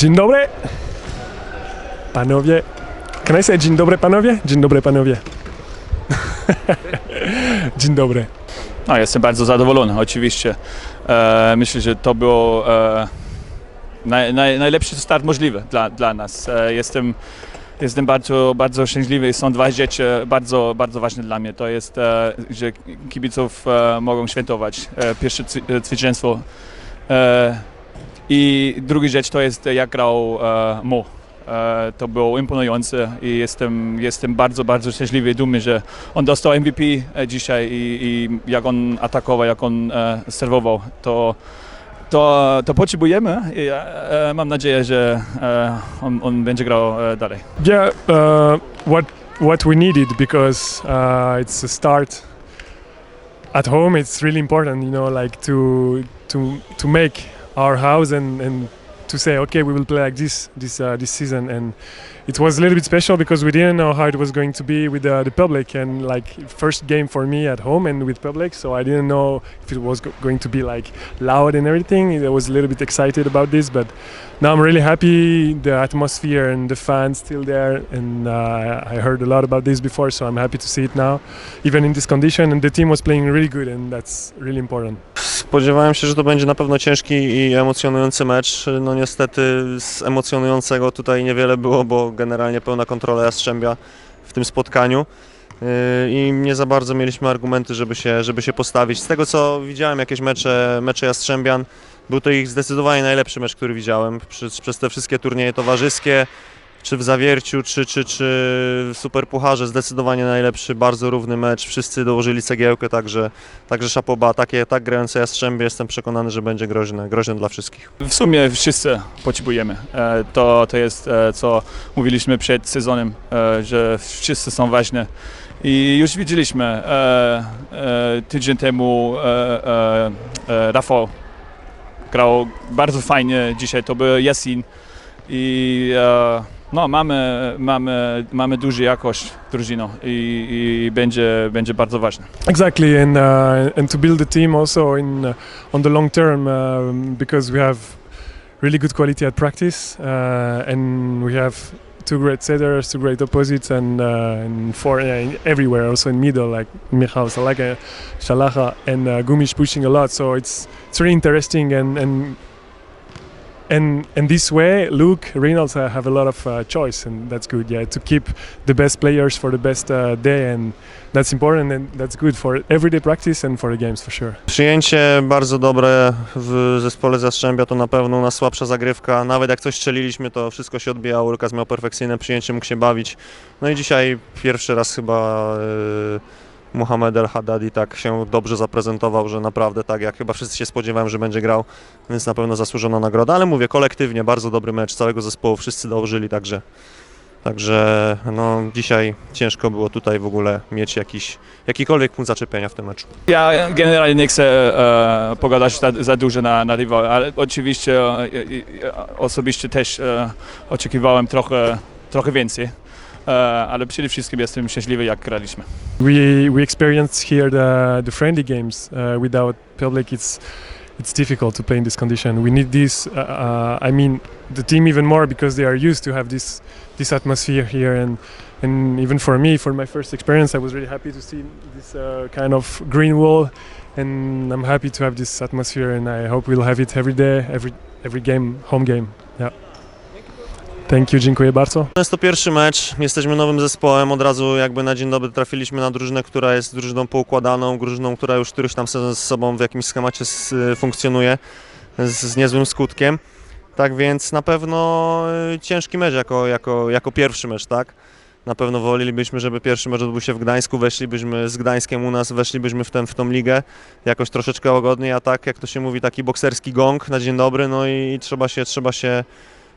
Dzień dobry. Panowie. Can I say dzień dobry panowie? Dzień dobry panowie. dzień dobry. No, jestem bardzo zadowolony, oczywiście. E, myślę, że to było e, naj, naj, najlepszy start możliwy dla, dla nas. E, jestem, jestem bardzo, bardzo szczęśliwy. Są dwa rzeczy bardzo, bardzo ważne dla mnie. To jest, e, że kibiców e, mogą świętować e, pierwsze cy- e, zwycięstwo. E, I druga rzecz to jest, jak grał e, Mo. E, to było imponujące i jestem, jestem bardzo, bardzo szczęśliwy i dumny, że on dostał MVP e, dzisiaj i, i jak on atakował, jak on e, serwował, to, to, to potrzebujemy i e, e, mam nadzieję, że e, on, on będzie grał e, dalej. Yeah, uh, what what we needed because uh, it's a start at home. It's really important, you know, like to to to make our house and and to say, okay, we will play like this this uh, this season. And it was a little bit special because we didn't know how it was going to be with uh, the public and like first game for me at home and with public. So I didn't know if it was go- going to be like loud and everything. I was a little bit excited about this, but now I'm really happy the atmosphere and the fans still there and uh, I heard a lot about this before so I'm happy to see it now even in this condition and the team was playing really good and that's really important Spodziewałem się, że to będzie na pewno ciężki i emocjonujący mecz. No niestety z emocjonującego tutaj niewiele było, bo generalnie pełna kontrola Jastrzębia w tym spotkaniu. Yy, I nie za bardzo mieliśmy argumenty, żeby się, żeby się postawić. Z tego co widziałem jakieś mecze, mecze Jastrzębian, był to ich zdecydowanie najlepszy mecz, który widziałem przez, przez te wszystkie turnieje towarzyskie, czy w Zawierciu, czy, czy, czy w Superpucharze. Zdecydowanie najlepszy, bardzo równy mecz. Wszyscy dołożyli cegiełkę, także Także szapoba, takie, tak grające Jastrzębie jestem przekonany, że będzie groźne, groźne dla wszystkich. W sumie wszyscy potrzebujemy. E, to, to jest, e, co mówiliśmy przed sezonem, e, że wszyscy są ważni. I już widzieliśmy tydzień temu Rafał grał bardzo fajnie, dzisiaj to był Jasin i no, mamy, mamy, mamy dużą jakość drużyną i, i będzie, będzie bardzo ważne. exactly and uh, and to build the team also in uh, on the long term um, because we have really good quality at practice uh, and we have two great setters two great opposites and uh, and four in everywhere also in middle like Michal Salaka Shalaha and uh, Gumish pushing a lot so it's it's really interesting and and and and this way Luke Reynolds uh, have a lot of uh, choice and that's good yeah to keep the best players for the best uh, day and that's important and that's good for everyday practice and for the games for sure Przyjęcie bardzo dobre w zespole Zastrzębia to na pewno u nas słabsza zagrywka. Nawet jak coś strzeliliśmy, to wszystko się odbijało. Lukas miał perfekcyjne przyjęcie, mógł się bawić. No i dzisiaj pierwszy raz chyba yy, Mohamed El Haddadi tak się dobrze zaprezentował, że naprawdę tak jak chyba wszyscy się spodziewałem, że będzie grał, więc na pewno zasłużona nagroda. Ale mówię, kolektywnie bardzo dobry mecz całego zespołu, wszyscy dołożyli, także Także no, dzisiaj ciężko było tutaj w ogóle mieć jakiś, jakikolwiek punkt zaczepienia w tym meczu. Ja generalnie nie chcę e, pogadać za, za dużo na, na rywal, ale oczywiście e, e, osobiście też e, oczekiwałem trochę, trochę więcej, e, ale przede wszystkim jestem szczęśliwy jak graliśmy. we we experienced here the the friendly games uh, without public it's it's difficult to play in this condition we need this uh, i mean the team even more because they are used to have this this atmosphere here and and even for me for my first experience i was really happy to see this uh, kind of green wall and i'm happy to have this atmosphere and i hope we'll have it every day every every game home game thank you dziękuję bardzo Jest to pierwszy mecz, jesteśmy nowym zespołem, od razu jakby na dzień dobry trafiliśmy na drużynę, która jest drużyną poukładaną, drużyną, która już któryś tam sezon z sobą w jakimś schemacie s- funkcjonuje z, z niezłym skutkiem. Tak więc na pewno y, ciężki mecz jako, jako, jako pierwszy mecz, tak? Na pewno wolelibyśmy, żeby pierwszy mecz odbył się w Gdańsku, weszlibyśmy z Gdańskiem u nas, weszlibyśmy w, ten, w tą ligę jakoś troszeczkę łagodniej, a tak jak to się mówi, taki bokserski gong na dzień dobry, no i trzeba się, trzeba się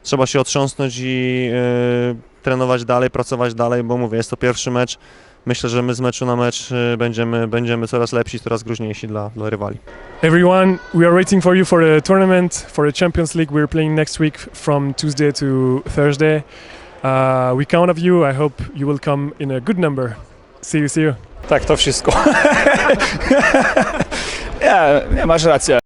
trzeba się otrząsnąć i y, trenować dalej, pracować dalej, bo mówię, jest to pierwszy mecz. Myślę, że my z meczu na mecz y, będziemy, będziemy coraz lepsi, coraz groźniejsi dla, dla rywali. Everyone, we are waiting for you for the tournament, for the Champions League. We're playing next week from Tuesday to Thursday. Uh, we count on you. I hope you will come in a good number. See you, see you. Tak, to wszystko. nie, nie, masz rację.